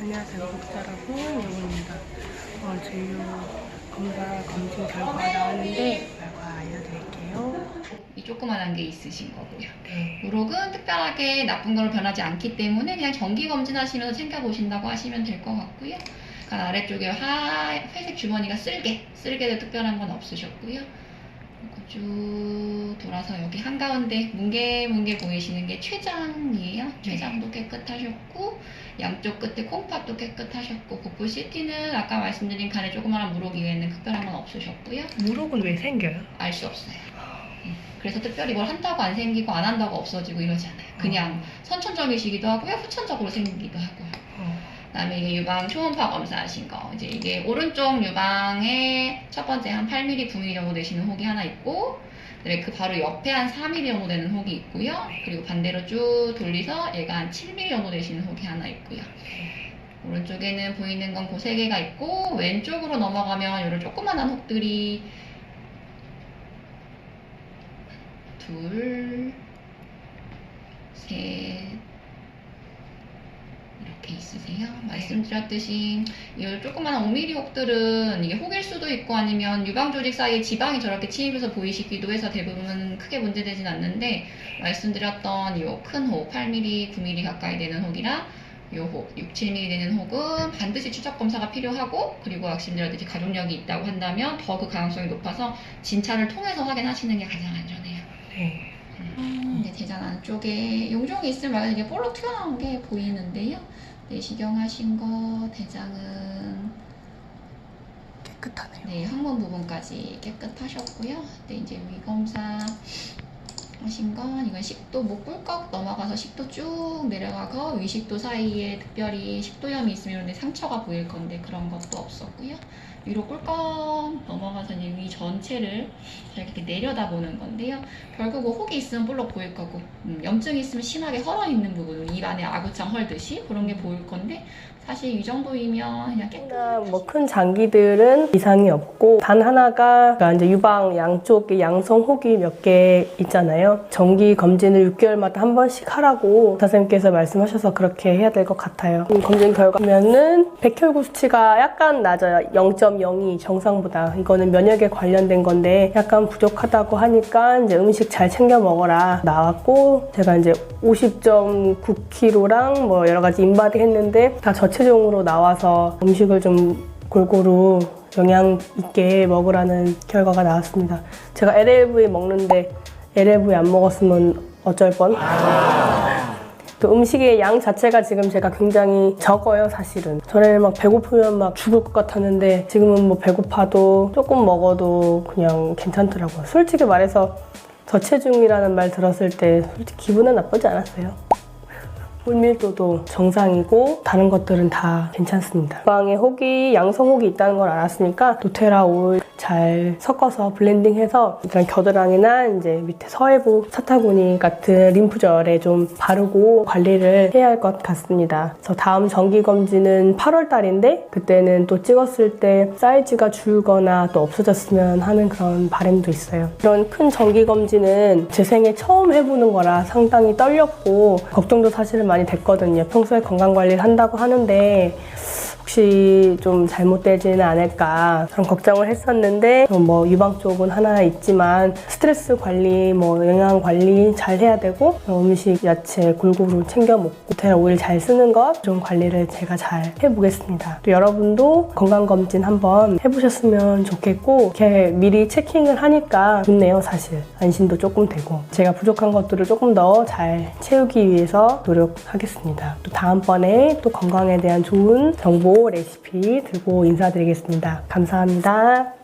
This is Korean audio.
안녕하세요. 목사라고 영입니다 어, 진료 검사 검진 결과가 나왔는데 결과 알려드릴게요. 이 조그만한 게 있으신 거고요. 네. 우록은 특별하게 나쁜 걸로 변하지 않기 때문에 그냥 정기 검진하시면서 챙겨보신다고 하시면 될 것 같고요. 아래쪽에 화, 회색 주머니가 쓸개, 쓸개도 특별한 건 없으셨고요. 쭉 돌아서 여기 한가운데 뭉게뭉게 보이시는 게 췌장이에요. 췌장도 깨끗하셨고 양쪽 끝에 콩팥도 깨끗하셨고 복부 CT는 아까 말씀드린 간에 조그마한 무록 이외에는 특별한 건 없으셨고요. 무록은 왜 생겨요? 알 수 없어요. 음, 그래서 특별히 뭘 한다고 안 생기고 안 한다고 없어지고 이러지 않아요. 그냥 선천적이시기도 하고요, 후천적으로 생기기도 하고요. 어. 그다음에 이게 유방 초음파 검사하신 거, 이제 이게 오른쪽 유방에 첫 번째 한 8mm, 9mm 정도 되시는 혹이 하나 있고, 그 바로 옆에 한 4mm 정도 되는 혹이 있고요. 그리고 반대로 쭉 돌리서 얘가 한 7mm 정도 되시는 혹이 하나 있고요. 오른쪽에는 보이는 건 그 세 개가 있고 왼쪽으로 넘어가면 이런 조그만한 혹들이 둘, 셋 있으세요. 말씀드렸듯이 이 조그만한 5mm 혹들은 이게 혹일 수도 있고 아니면 유방 조직 사이에 지방이 저렇게 침입해서 보이시기도 해서 대부분 크게 문제되진 않는데 말씀드렸던 이 큰 혹, 8mm, 9mm 가까이 되는 혹이랑 요 혹, 6, 7mm 되는 혹은 반드시 추적 검사가 필요하고 그리고 말씀드렸듯이 가족력이 있다고 한다면 더 그 가능성이 높아서 진찰을 통해서 확인하시는 게 가장 안전해요. 네. 음, 이제 대장 안쪽에 용종이 있으면 이게 볼록 튀어나온 게 보이는데요. 내시경하신 거 대장은 깨끗하네요. 네, 항문 부분까지 깨끗하셨고요. 네, 이제 위 검사 하신 건 이건 식도 목 꿀꺽 넘어가서 식도 쭉 내려가서 위식도 사이에 특별히 식도염이 있으면 상처가 보일 건데 그런 것도 없었고요. 위로 꿀꺽 넘어가서 위 전체를 잘 이렇게 내려다보는 건데요. 결국 뭐 혹이 있으면 볼록 보일 거고 음, 염증이 있으면 심하게 헐어 있는 부분 입 안에 아구창 헐듯이 그런 게 보일 건데 사실 이 정도이면 그냥 깨끗 뭐큰 장기들은 이상이 없고 단 하나가 그러니까 이제 유방 양쪽에 양성 혹이 몇 개 있잖아요. 정기 검진을 6개월마다 한 번씩 하라고 선생님께서 말씀하셔서 그렇게 해야 될 것 같아요. 이 검진 결과면은 백혈구 수치가 약간 낮아요. 0.02 정상보다 이거는 면역에 관련된 건데 약간 부족하다고 하니까 이제 음식 잘 챙겨 먹어라 나왔고 제가 이제 50.9kg랑 뭐 여러 가지 인바디 했는데 다 저체중으로 나와서 음식을 좀 골고루 영양 있게 먹으라는 결과가 나왔습니다. 제가 LLV 먹는데 LLV 안 먹었으면 어쩔 뻔. 또 음식의 양 자체가 지금 제가 굉장히 적어요, 사실은. 전에는 막 배고프면 막 죽을 것 같았는데 지금은 뭐 배고파도 조금 먹어도 그냥 괜찮더라고요. 솔직히 말해서 저체중이라는 말 들었을 때 솔직히 기분은 나쁘지 않았어요. 홀밀도도 정상이고 다른 것들은 다 괜찮습니다. 방에 혹이 양성 혹이 있다는 걸 알았으니까 도테라 오일 잘 섞어서 블렌딩해서 일단 겨드랑이나 이제 밑에 서해부 사타구니 같은 림프절에 좀 바르고 관리를 해야 할 것 같습니다. 그래서 다음 정기 검진은 8월 달인데 그때는 또 찍었을 때 사이즈가 줄거나 또 없어졌으면 하는 그런 바람도 있어요. 이런 큰 정기 검진은 제 생에 처음 해보는 거라 상당히 떨렸고 걱정도 사실은 많이 됐거든요. 평소에 건강 관리를 한다고 하는데 혹시 좀 잘못되지는 않을까 그런 걱정을 했었는데 뭐 유방 쪽은 하나 있지만 스트레스 관리, 뭐 영양 관리 잘 해야 되고 음식, 야채 골고루 챙겨 먹고 테라 오일 잘 쓰는 것 좀 관리를 제가 잘 해보겠습니다. 또 여러분도 건강 검진 한번 해보셨으면 좋겠고 이렇게 미리 체킹을 하니까 좋네요, 사실 안심도 조금 되고 제가 부족한 것들을 조금 더 잘 채우기 위해서 노력하겠습니다. 또 다음번에 또 건강에 대한 좋은 정보 레시피 들고 인사드리겠습니다. 감사합니다.